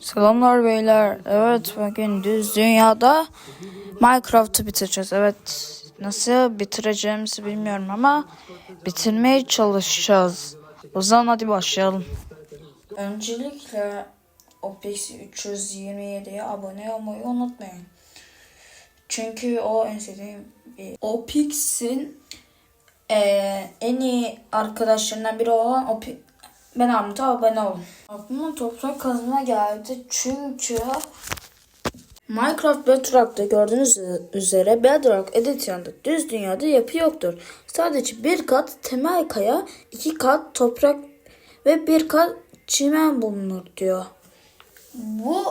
Selamlar beyler. Evet bugün düz dünyada Minecraft'ı bitireceğiz. Evet nasıl bitireceğimizi bilmiyorum ama bitirmeye çalışacağız. O zaman hadi başlayalım. Öncelikle OPX 327'ye abone olmayı unutmayın. Çünkü o en sevdiğim bir OPX'in eee, en iyi arkadaşlarından biri olan OPX ben Ahmet'e abone olun. Aklıma toprak kazma geldi çünkü Minecraft Bedrock'ta gördüğünüz üzere Bedrock Edition'da düz dünyada yapı yoktur. Sadece bir kat temel kaya, iki kat toprak ve bir kat çimen bulunur diyor. Bu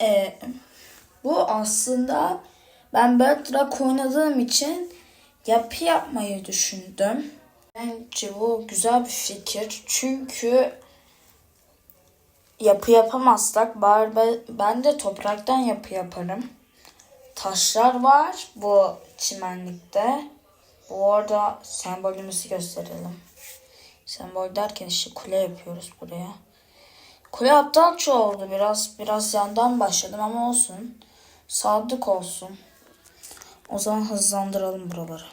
e, bu aslında ben Bedrock oynadığım için yapı yapmayı düşündüm. Bence bu güzel bir fikir. Çünkü yapı yapamazsak bari ben, de topraktan yapı yaparım. Taşlar var bu çimenlikte. Bu arada sembolümüzü gösterelim. Sembol derken işte kule yapıyoruz buraya. Kule aptalca oldu biraz. Biraz yandan başladım ama olsun. Sadık olsun. O zaman hızlandıralım buraları.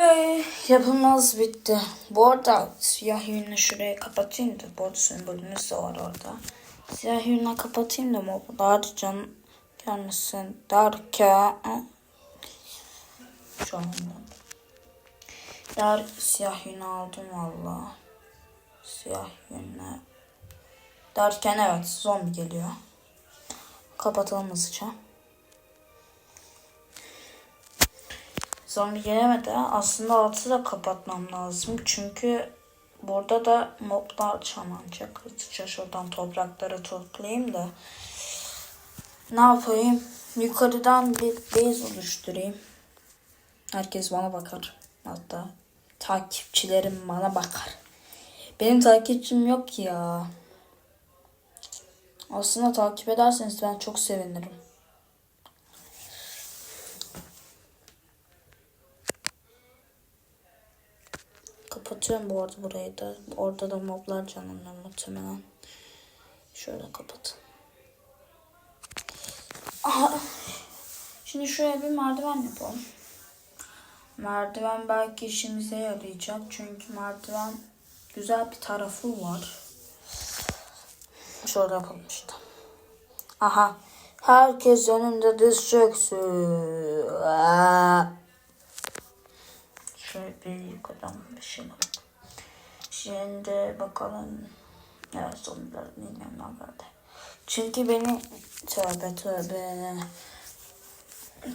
Ee, yapılmaz bitti. Bu arada siyah yününü şuraya kapatayım da. Bu arada sembolümüz de var orada. Siyah yününü kapatayım da moblar can gelmesin derken. Şu anda. Der siyah yünü aldım valla. Siyah yünü. Derken evet zombi geliyor. Kapatalım hızlıca. Zombi gelemedi. Aslında altı da kapatmam lazım. Çünkü burada da moblar çalanacak. Hızlıca şuradan toprakları toplayayım da. Ne yapayım? Yukarıdan bir base oluşturayım. Herkes bana bakar. Hatta takipçilerim bana bakar. Benim takipçim yok ya. Aslında takip ederseniz ben çok sevinirim. Kapatıyorum bu arada burayı da. Orada da moblar canlanıyor muhtemelen. Şöyle kapat. Şimdi şuraya bir merdiven yapalım. Merdiven belki işimize yarayacak. Çünkü merdiven güzel bir tarafı var. Şöyle yapalım işte. Aha. Herkes önünde diz çöksün. Aa. Şöyle bir yukarıdan bir şey bak. Şimdi bakalım. Evet zombiler bilmem ne geldi. Çünkü beni tövbe tövbe.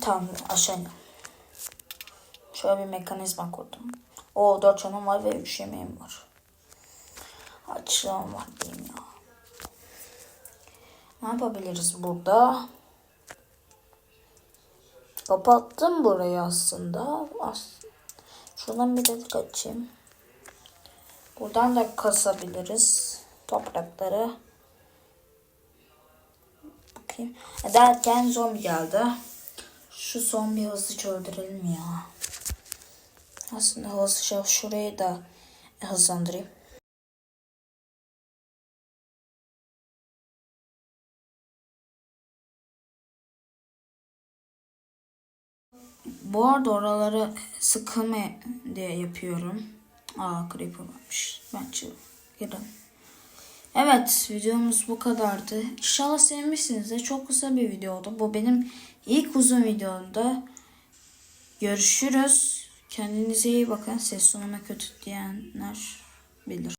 Tamam aşağı. Şöyle bir mekanizma kurdum. O dört canım var ve üç yemeğim var. Açlığım var diyeyim ya. Ne yapabiliriz burada? Kapattım burayı aslında. Aslında. Şuradan bir delik açayım. Buradan da kasabiliriz toprakları. Bakayım. E, Derken zombi geldi. Şu zombi hızlıca öldürelim ya. Aslında hızlıca şurayı da hızlandırayım. Bu arada oraları sıkımı diye yapıyorum. Aa creeper varmış. Bence girin. Evet videomuz bu kadardı. İnşallah sevmişsinizdir. Çok kısa bir video oldu. Bu benim ilk uzun videomda. Görüşürüz. Kendinize iyi bakın. Ses sonuna kötü diyenler bilir.